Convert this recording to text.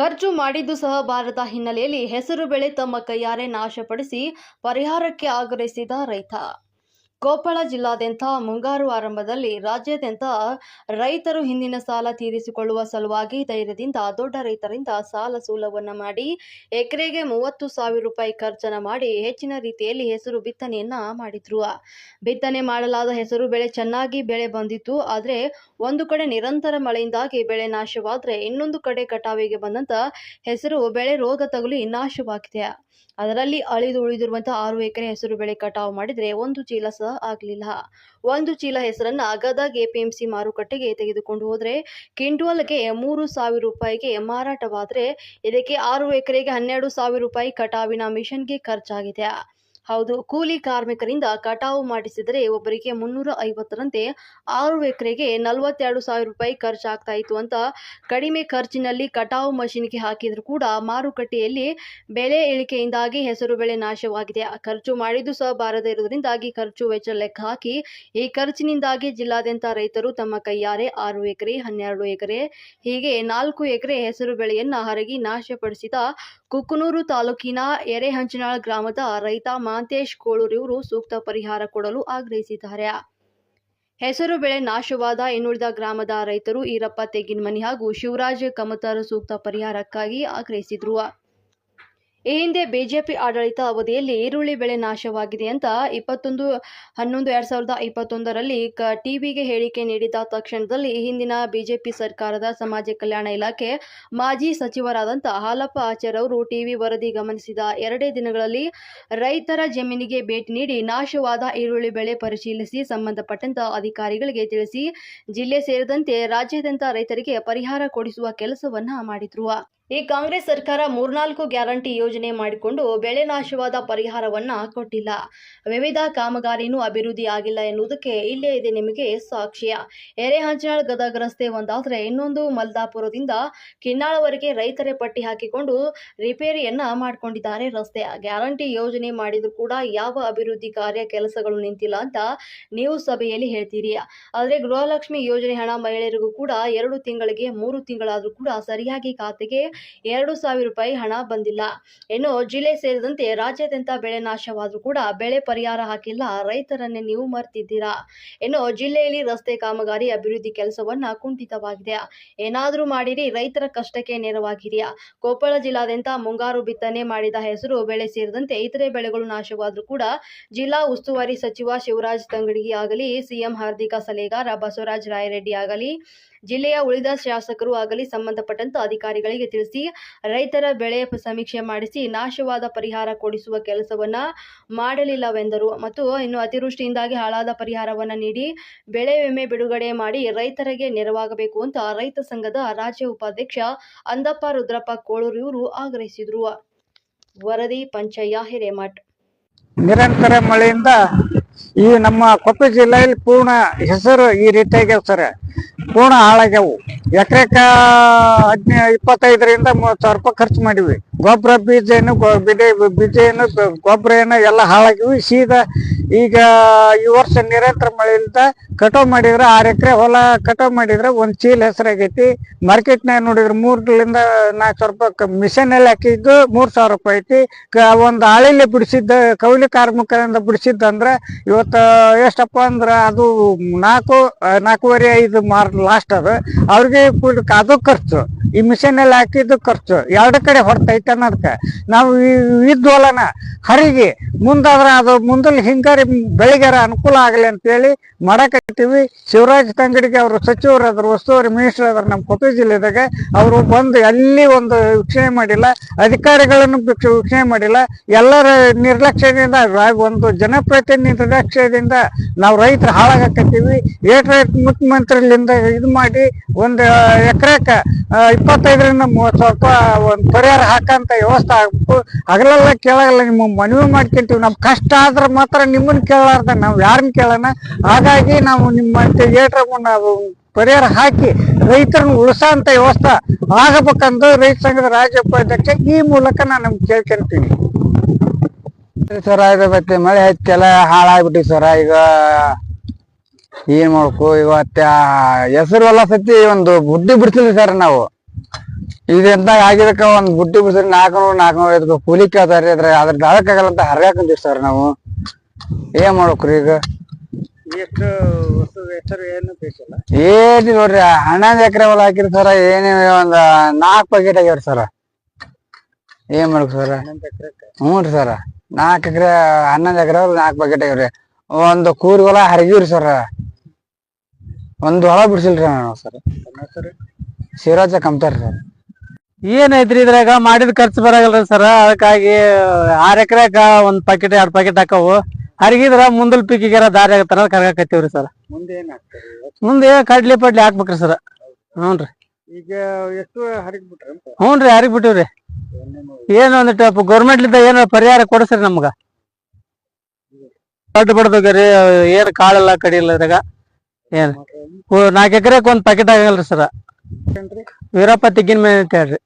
ಖರ್ಚು ಮಾಡಿದ್ದು ಸಹ ಬಾರದ ಹಿನ್ನೆಲೆಯಲ್ಲಿ ಹೆಸರು ಬೆಳೆ ತಮ್ಮ ಕೈಯಾರೆ ನಾಶಪಡಿಸಿ ಪರಿಹಾರಕ್ಕೆ ಆಗ್ರಹಿಸಿದ ರೈತ. ಕೊಪ್ಪಳ ಜಿಲ್ಲಾದ್ಯಂತ ಮುಂಗಾರು ಆರಂಭದಲ್ಲಿ ರಾಜ್ಯಾದ್ಯಂತ ರೈತರು ಹಿಂದಿನ ಸಾಲ ತೀರಿಸಿಕೊಳ್ಳುವ ಸಲುವಾಗಿ ಧೈರ್ಯದಿಂದ ದೊಡ್ಡ ರೈತರಿಂದ ಸಾಲ ಸೂಲವನ್ನು ಮಾಡಿ ಎಕರೆಗೆ ಮೂವತ್ತು ಸಾವಿರ ರೂಪಾಯಿ ಖರ್ಚನ ಮಾಡಿ ಹೆಚ್ಚಿನ ರೀತಿಯಲ್ಲಿ ಹೆಸರು ಬಿತ್ತನೆಯನ್ನ ಮಾಡಿದ್ರು. ಬಿತ್ತನೆ ಮಾಡಲಾದ ಹೆಸರು ಬೆಳೆ ಚೆನ್ನಾಗಿ ಬೆಳೆ ಬಂದಿತ್ತು. ಆದರೆ ಒಂದು ಕಡೆ ನಿರಂತರ ಮಳೆಯಿಂದಾಗಿ ಬೆಳೆ ನಾಶವಾದರೆ ಇನ್ನೊಂದು ಕಡೆ ಕಟಾವಿಗೆ ಬಂದಂತ ಹೆಸರು ಬೆಳೆ ರೋಗ ತಗುಲಿ ನಾಶವಾಗಿದೆ. ಅದರಲ್ಲಿ ಅಳಿದು ಉಳಿದಿರುವಂತಹ ಆರು ಎಕರೆ ಹೆಸರು ಬೆಳೆ ಕಟಾವು ಮಾಡಿದ್ರೆ ಒಂದು ಚೀಲ ಸಹ ಆಗಲಿಲ್ಲ. ಒಂದು ಚೀಲ ಹೆಸರನ್ನ ಗದಗ್ ಎಪಿಎಂಸಿ ಮಾರುಕಟ್ಟೆಗೆ ತೆಗೆದುಕೊಂಡು ಹೋದ್ರೆ ಕ್ವಿಂಟೋಲ್ಗೆ ಮೂರು ಸಾವಿರ ರೂಪಾಯಿಗೆ ಮಾರಾಟವಾದರೆ ಇದಕ್ಕೆ ಆರು ಎಕರೆಗೆ ಹನ್ನೆರಡು ಸಾವಿರ ರೂಪಾಯಿ ಕಟಾವಿನ ಮಿಷನ್ಗೆ ಖರ್ಚಾಗಿದೆ. ಹೌದು, ಕೂಲಿ ಕಾರ್ಮಿಕರಿಂದ ಕಟಾವು ಮಾಡಿಸಿದರೆ ಒಬ್ಬರಿಗೆ ಮುನ್ನೂರ ಐವತ್ತರಂತೆ ಆರು ಎಕರೆಗೆ ನಲವತ್ತೆರಡು ಸಾವಿರ ರೂಪಾಯಿ ಖರ್ಚಾಗ್ತಾ ಇತ್ತು ಅಂತ ಕಡಿಮೆ ಖರ್ಚಿನಲ್ಲಿ ಕಟಾವು ಮಷಿನ್ಗೆ ಹಾಕಿದ್ರು ಕೂಡ ಮಾರುಕಟ್ಟೆಯಲ್ಲಿ ಬೆಲೆ ಇಳಿಕೆಯಿಂದಾಗಿ ಹೆಸರು ಬೆಳೆ ನಾಶವಾಗಿದೆ. ಖರ್ಚು ಮಾಡಿದ್ದು ಸಹ ಬಾರದೇ ಇರುವುದರಿಂದಾಗಿ ಖರ್ಚು ವೆಚ್ಚ ಲೆಕ್ಕ ಹಾಕಿ ಈ ಖರ್ಚಿನಿಂದಾಗಿ ಜಿಲ್ಲಾದ್ಯಂತ ರೈತರು ತಮ್ಮ ಕೈಯಾರೆ ಆರು ಎಕರೆ, ಹನ್ನೆರಡು ಎಕರೆ, ಹೀಗೆ ನಾಲ್ಕು ಎಕರೆ ಹೆಸರು ಬೆಳೆಯನ್ನು ಹರಗಿ ನಾಶಪಡಿಸಿದ ಕುಕ್ಕನೂರು ತಾಲೂಕಿನ ಎರೆಹಂಚನಾಳ್ ಗ್ರಾಮದ ರೈತ ಮಾಂತೇಶ್ ಕೋಳೂರಿವರು ಸೂಕ್ತ ಪರಿಹಾರ ಕೊಡಲು ಆಗ್ರಹಿಸಿದ್ದಾರೆ. ಹೆಸರು ಬೆಳೆ ನಾಶವಾದ ಇನ್ನುಳಿದ ಗ್ರಾಮದ ರೈತರು ಈರಪ್ಪ ತೆಗಿನಮನಿ ಹಾಗೂ ಶಿವರಾಜ್ ಕಮತರ್ ಸೂಕ್ತ ಪರಿಹಾರಕ್ಕಾಗಿ ಆಗ್ರಹಿಸಿದ್ರು. ಈ ಹಿಂದೆ ಬಿಜೆಪಿ ಆಡಳಿತ ಅವಧಿಯಲ್ಲಿ ಈರುಳ್ಳಿ ಬೆಳೆ ನಾಶವಾಗಿದೆ ಅಂತ ಇಪ್ಪತ್ತೊಂದು, ಹನ್ನೊಂದು, ಎರಡ್ ಸಾವಿರದ ಇಪ್ಪತ್ತೊಂದರಲ್ಲಿ ಕ ಟಿವಿಗೆ ಹೇಳಿಕೆ ನೀಡಿದ ತಕ್ಷಣದಲ್ಲಿ ಹಿಂದಿನ ಬಿಜೆಪಿ ಸರ್ಕಾರದ ಸಮಾಜ ಕಲ್ಯಾಣ ಇಲಾಖೆ ಮಾಜಿ ಸಚಿವರಾದಂಥ ಹಾಲಪ್ಪ ಆಚಾರ್ ಅವರು ಟಿವಿ ವರದಿ ಗಮನಿಸಿದ ಎರಡೇ ದಿನಗಳಲ್ಲಿ ರೈತರ ಜಮೀನಿಗೆ ಭೇಟಿ ನೀಡಿ ನಾಶವಾದ ಈರುಳ್ಳಿ ಬೆಳೆ ಪರಿಶೀಲಿಸಿ ಸಂಬಂಧಪಟ್ಟಂತ ಅಧಿಕಾರಿಗಳಿಗೆ ತಿಳಿಸಿ ಜಿಲ್ಲೆ ಸೇರಿದಂತೆ ರಾಜ್ಯಾದ್ಯಂತ ರೈತರಿಗೆ ಪರಿಹಾರ ಕೊಡಿಸುವ ಕೆಲಸವನ್ನ ಮಾಡಿದ್ರು. ಈ ಕಾಂಗ್ರೆಸ್ ಸರ್ಕಾರ ಮೂರ್ನಾಲ್ಕು ಗ್ಯಾರಂಟಿ ಯೋಜನೆ ಮಾಡಿಕೊಂಡು ಬೆಳೆ ನಾಶವಾದ ಪರಿಹಾರವನ್ನ ಕೊಟ್ಟಿಲ್ಲ. ವಿವಿಧ ಕಾಮಗಾರಿನೂ ಅಭಿವೃದ್ಧಿ ಆಗಿಲ್ಲ ಎನ್ನುವುದಕ್ಕೆ ಇಲ್ಲೇ ಇದೆ ನಿಮಗೆ ಸಾಕ್ಷ್ಯ ಎರೆಹಂಚನಾಳ್ ಗದಗ ರಸ್ತೆ ಒಂದಾದ್ರೆ ಇನ್ನೊಂದು ಮಲ್ದಾಪುರದಿಂದ ಕಿನ್ನಾಳವರೆಗೆ ರೈತರೇ ಪಟ್ಟಿ ಹಾಕಿಕೊಂಡು ರಿಪೇರಿಯನ್ನ ಮಾಡಿಕೊಂಡಿದ್ದಾರೆ ರಸ್ತೆ. ಗ್ಯಾರಂಟಿ ಯೋಜನೆ ಮಾಡಿದ್ರು ಕೂಡ ಯಾವ ಅಭಿವೃದ್ಧಿ ಕಾರ್ಯ ಕೆಲಸಗಳು ನಿಂತಿಲ್ಲ ಅಂತ ನೀವು ಸಭೆಯಲ್ಲಿ ಹೇಳ್ತೀರಿ. ಆದರೆ ಗೃಹಲಕ್ಷ್ಮಿ ಯೋಜನೆ ಹಣ ಮಹಿಳೆಯರಿಗೂ ಕೂಡ ಎರಡು ತಿಂಗಳಿಗೆ, ಮೂರು ತಿಂಗಳಾದರೂ ಕೂಡ ಸರಿಯಾಗಿ ಖಾತೆಗೆ ಎರಡು ಸಾವಿರ ರೂಪಾಯಿ ಹಣ ಬಂದಿಲ್ಲ. ಇನ್ನು ಜಿಲ್ಲೆ ಸೇರಿದಂತೆ ರಾಜ್ಯಾದ್ಯಂತ ಬೆಳೆ ನಾಶವಾದರೂ ಕೂಡ ಬೆಳೆ ಪರಿಹಾರ ಹಾಕಿಲ್ಲ. ರೈತರನ್ನೇ ನೀವು ಮರ್ತಿದ್ದೀರಾ? ಇನ್ನು ಜಿಲ್ಲೆಯಲ್ಲಿ ರಸ್ತೆ ಕಾಮಗಾರಿ ಅಭಿವೃದ್ಧಿ ಕೆಲಸವನ್ನ ಕುಂಠಿತವಾಗಿದೆ. ಏನಾದರೂ ಮಾಡಿರಿ, ರೈತರ ಕಷ್ಟಕ್ಕೆ ನೆರವಾಗಿರಿಯಾ ಕೊಪ್ಪಳ ಜಿಲ್ಲಾದ್ಯಂತ ಮುಂಗಾರು ಬಿತ್ತನೆ ಮಾಡಿದ ಹೆಸರು, ಬೆಳೆ ಸೇರಿದಂತೆ ಇತರೆ ಬೆಳೆಗಳು ನಾಶವಾದರೂ ಕೂಡ ಜಿಲ್ಲಾ ಉಸ್ತುವಾರಿ ಸಚಿವ ಶಿವರಾಜ್ ತಂಗಡಗಿ ಆಗಲಿ ಸಿಎಂ ಹಾರ್ದಿಕ ಸಲಹೆಗಾರ ಬಸವರಾಜ್ ರಾಯರೆಡ್ಡಿ ಆಗಲಿ ಜಿಲ್ಲೆಯ ಉಳಿದ ಶಾಸಕರು ಆಗಲಿ ಸಂಬಂಧಪಟ್ಟಂತ ಅಧಿಕಾರಿಗಳಿಗೆ ತಿಳಿಸಿ ರೈತರ ಬೆಳೆ ಸಮೀಕ್ಷೆ ಮಾಡಿಸಿ ನಾಶವಾದ ಪರಿಹಾರ ಕೊಡಿಸುವ ಕೆಲಸವನ್ನ ಮಾಡಲಿಲ್ಲವೆಂದರು. ಮತ್ತು ಇನ್ನು ಅತಿವೃಷ್ಟಿಯಿಂದಾಗಿ ಹಾಳಾದ ಪರಿಹಾರವನ್ನ ನೀಡಿ ಬೆಳೆ ವಿಮೆ ಬಿಡುಗಡೆ ಮಾಡಿ ರೈತರಿಗೆ ನೆರವಾಗಬೇಕು ಅಂತ ರೈತ ಸಂಘದ ರಾಜ್ಯ ಉಪಾಧ್ಯಕ್ಷ ಅಂದಪ್ಪ ರುದ್ರಪ್ಪ ಕೋಳೂರು ಇವರು ಆಗ್ರಹಿಸಿದ್ರು. ವರದಿ ಪಂಚಯ್ಯ ಹಿರೇಮಠ್. ನಿರಂತರ ಮಳೆಯಿಂದ ಈ ನಮ್ಮ ಕೊಪ್ಪಳ ಜಿಲ್ಲೆಯಲ್ಲಿ ಪೂರ್ಣ ಹೆಸರು ಈ ರೀತಿಯಾಗ್ಯಾವ ಸರ್. ಪೂರ್ಣ ಹಾಳಾಗ್ಯಾವು. ಎಕರೆಕ ಹದಿನ, ಇಪ್ಪತ್ತೈದರಿಂದ ಮೂವತ್ತು ಸಾವಿರ ರೂಪಾಯಿ ಖರ್ಚು ಮಾಡಿವಿ ಗೊಬ್ಬರ ಬೀಜ ಏನು ಬೀಜ ಏನು ಗೊಬ್ಬರ ಏನು ಎಲ್ಲ ಹಾಳಾಗಿವಿ ಸೀದಾ ಈಗ ಈ ವರ್ಷ ನಿರಂತರ ಮಳೆಯಿಂದ ಕಟಾವ್ ಮಾಡಿದ್ರೆ ಆರು ಎಕರೆ ಹೊಲ ಕಟಾವ್ ಮಾಡಿದ್ರೆ ಒಂದ್ ಚೀಲ ಹೆಸರಾಗೈತಿ. ಮಾರ್ಕೆಟ್ನಾಗ ನೋಡಿದ್ರೆ ಮೂರರಿಂದ ನಾಲ್ಕು ಸಾವಿರ ರೂಪಾಯಿ ಮಿಷನ್ ಅಲ್ಲಿ ಹಾಕಿದ್ದು ಮೂರ್ ಸಾವಿರ ರೂಪಾಯಿ ಐತಿ. ಒಂದ್ ಆಳಿಲೆ ಬಿಡಿಸಿದ್ದ ಕೌಲಿ ಕಾರ್ಮಿಕರಿಂದ ಬಿಡಿಸಿದ್ದಂದ್ರ ಇವತ್ತು ಎಷ್ಟಪ್ಪ ಅಂದ್ರೆ ಅದು ನಾಲ್ಕು ನಾಲ್ಕೂವರೆ ಐದು ಮಾರ್ ಲಾಸ್ಟ್ ಅದು. ಅವ್ರಿಗೆ ಅದು ಖರ್ಚು. ಈ ಮಿಷನ್ ಅಲ್ಲಿ ಹಾಕಿದ್ದು ಖರ್ಚು. ಎರಡು ಕಡೆ ಹೊರತೈತೆ ಅನ್ನೋದಕ್ಕೆ. ನಾವು ಇದ್ವಲ್ಲನ ಹರಿಗೆ, ಮುಂದಾದ್ರ ಅದು ಮುಂದಲ್ಲಿ ಹಿಂಗಾರಿ ಬೆಳಿಗ್ಯಾರ ಅನುಕೂಲ ಆಗಲಿ ಅಂತೇಳಿ ಮಾಡಕತ್ತೀವಿ. ಶಿವರಾಜ್ ತಂಗಡಿಗೆ ಅವರು ಸಚಿವರು ಅದ್ರ ಉಸ್ತುವಾರಿ ಮಿನಿಸ್ಟರ್ ಅದ್ರ ನಮ್ಮ ಕೊಪ್ಪ ಜಿಲ್ಲೆದಾಗ ಅವರು ಬಂದು ಅಲ್ಲಿ ಒಂದು ವೀಕ್ಷಣೆ ಮಾಡಿಲ್ಲ, ಅಧಿಕಾರಿಗಳನ್ನು ವೀಕ್ಷ- ವೀಕ್ಷಣೆ ಮಾಡಿಲ್ಲ. ಎಲ್ಲರ ನಿರ್ಲಕ್ಷ್ಯದಿಂದ, ಒಂದು ಜನಪ್ರತಿನಿಧಿ ನಿರ್ಲಕ್ಷ್ಯದಿಂದ ನಾವು ರೈತರು ಹಾಳಾಗಕತ್ತೀವಿ. ಏಟ್ ರೈತ ಮುಖ್ಯಮಂತ್ರಿಲಿಂದ ಇದು ಮಾಡಿ ಒಂದು ಎಕರೆಕ ಇಪ್ಪತ್ತೈದರಿಂದ ಮೂವತ್ತು ಸಾವಿರ ರೂಪಾಯಿ ಒಂದು ಪರಿಹಾರ ಹಾಕಂತ ವ್ಯವಸ್ಥೆ ಆಗ್ಬೇಕು. ಹಗಲೆಲ್ಲ ಕೇಳಲ್ಲ, ನಿಮ್ಮ ಮನವಿ ಮಾಡ್ಕೊಂತೀವಿ. ನಮ್ಮ ಕಷ್ಟ ಆದ್ರೆ ಮಾತ್ರ ನಿಮ್ಮನ್ನ ಕೇಳಾರ್ದ ನಾವು ಯಾರನ್ನ ಕೇಳೋಣ? ಹಾಗಾಗಿ ನಾವು ನಿಮ್ಮ ಏಟ್ರ ನಾವು ಪರಿಹಾರ ಹಾಕಿ ರೈತರನ್ನ ಉಳಿಸೋಂತ ವ್ಯವಸ್ಥೆ ಆಗಬೇಕಂದು ರೈತ ಸಂಘದ ರಾಜ್ಯ ಉಪಾಧ್ಯಕ್ಷ ಈ ಮೂಲಕ ನಾನು ನಮ್ಗೆ ಕೇಳ್ಕೊಂತೀನಿ. ಸರ ಮತ್ತೆ ಮಳೆ ಹತ್ತೆಲ್ಲ ಹಾಳಾಗ್ಬಿಟ್ಟಿ ಸರ. ಈಗ ಏನ್ ಮಾಡ್ಬೇಕು? ಇವತ್ತ ಹೆಸರು ಎಲ್ಲ ಸತಿ ಒಂದು ಬುದ್ಧಿ ಬಿಡ್ತಿದ್ವಿ ಸರ್ ನಾವು. ಇದೆಂತ ಆಗಿದಕ್ಕ ಒಂದ್ ಬುಟ್ಟಿ ಬಿಡ್ಸ್ರಿ ನಾಲ್ಕನೂರು ನಾಲ್ಕನೂರ ಐದು ಕೂಲಿ ಕೇಳ್ತಾರ್ರಿ ಅದ್ರ ಅದ್ರ ಆಗಲ್ಲ ಅಂತ ಹರ್ಗಾಕಂತೀವಿ ಸರ್ ನಾವು. ಏನ್ ಮಾಡ್ಬೇಕ್ರಿ ಈಗ? ಎಷ್ಟು ಏನು ಬೇಕಿಲ್ಲ ಏನಿ ನೋಡ್ರಿ ಹನ್ನೊಂದ್ ಎಕರೆ ಹೊಲ ಹಾಕಿರಿ ಸರ ಏನೇ ಒಂದ್ ನಾಲ್ಕ್ ಪ್ಯಾಕೆಟ್ ಆಗ್ಯಾವ್ರಿ ಸರ. ಏನ್ ಮಾಡ್ಬೇಕು ಸರ? ಹ್ಞೂ ರೀ ಸರ ನಾಲ್ಕು ಎಕರೆ ಹನ್ನೊಂದು ಎಕರೆ ನಾಲ್ಕು ಪ್ಯಾಕೆಟ್ ಆಗ್ಯಾವ್ರಿ. ಒಂದು ಕೂರಿ ಹೊಲ ಹರಗಿವ್ರಿ ಸರ. ಒಂದು ಹೊಲ ಬಿಡ್ಸಿಲ್ರಿ ನಾವು ಸರ್. ಶಿವರಾಜ ಕಂಪ್ತಾರ ಸರ್. ಏನೈತ್ರಿ ಇದ್ರಾಗ? ಮಾಡಿದ ಖರ್ಚು ಬರಾಗಲ್ರಿ ಸರ್. ಅದಕ್ಕಾಗಿ ಆರ್ ಎಕರೆಕ ಒಂದ್ ಪಾಕೆಟ್ ಎರಡ್ ಪಾಕೆಟ್ ಹಾಕವು. ಹರಿಗಿದ್ರ ಮುಂದಲ್ ಪೀಕಿಗೆರ ದಾರಿ ಆಗತ್ತಾರ ಕರ್ಗಾಕತ್ತೀವ್ರಿ ಸರ್. ಮುಂದೆ ಏನಾಗ್ತದೆ ಮುಂದೆ ಕಡ್ಲಿ ಪಡ್ಲಿ ಹಾಕ್ಬೇಕ್ರಿ ಸರ್. ಹ್ಞೂನ್ರಿ ಈಗ ಎಷ್ಟು ಹರಿಗ್ ಬಿಟ್ರೆ ಅಂತ? ಹ್ಞೂನ್ರಿ ಹರಿಗ್ ಬಿಟ್ಟಿವ್ರಿ. ಏನ್ ಒಂದಿಟ್ಟು ಗೌರ್ಮೆಂಟ್ಲಿಂದ ಏನೋ ಪರಿಹಾರ ಕೊಡಸ್ರಿ ನಮ್ಗ. ದೊಡ್ಡ ಬಿಡ್ಬೇಕ್ರಿ ಏನ್ ಕಾಳೆಲ್ಲ ಕಡಿಲ್ಲ ಇದ್ರಾಗ. ಏನ್? ನಾಲ್ಕು ಎಕರೆಕ್ ಒಂದ್ ಪಾಕೆಟ್ ಆಗಲ್ರಿ ಸರ್. ವೀರಪ್ಪ ತಿಗ್ಗಿನ ಮೇಲೆ ಅಂತ ಹೇಳ್ರಿ